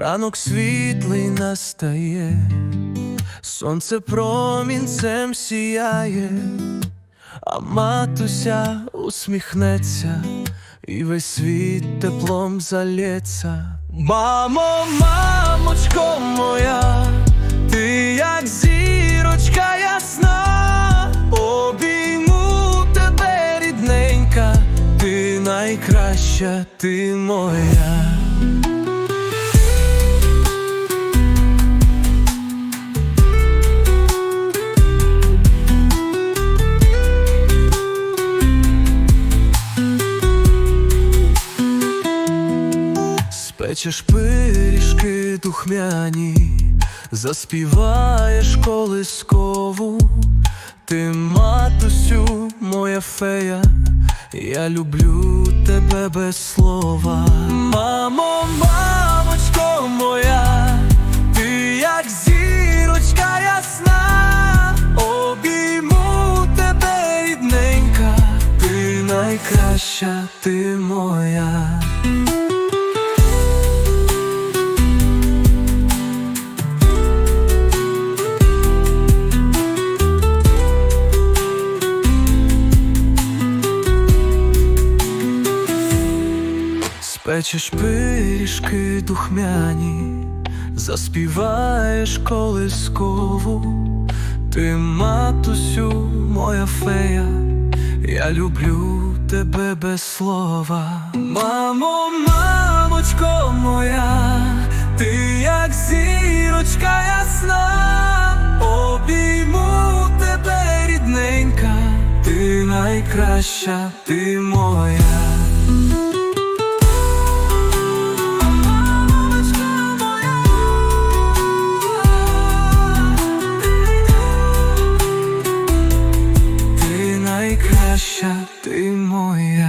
Ранок світлий настає, сонце промінцем сіяє, а матуся усміхнеться, і весь світ теплом залється. Мамо, мамочко моя, найкраща, ти моя. Спечеш пиріжки духмяні, заспіваєш колискову, ти матусю, моя фея, я люблю тебе без слова. Мамо, мамочко моя, ти як зірочка ясна, обійму тебе рідненька, ти найкраща, ти моя. Спечеш пиріжки духмяні, заспіваєш колискову, ти матусю, моя фея, я люблю тебе без слова. Мамо, мамочко моя, ти як зірочка ясна, обійму тебе рідненька, ти найкраща, ти моя. Ти моя.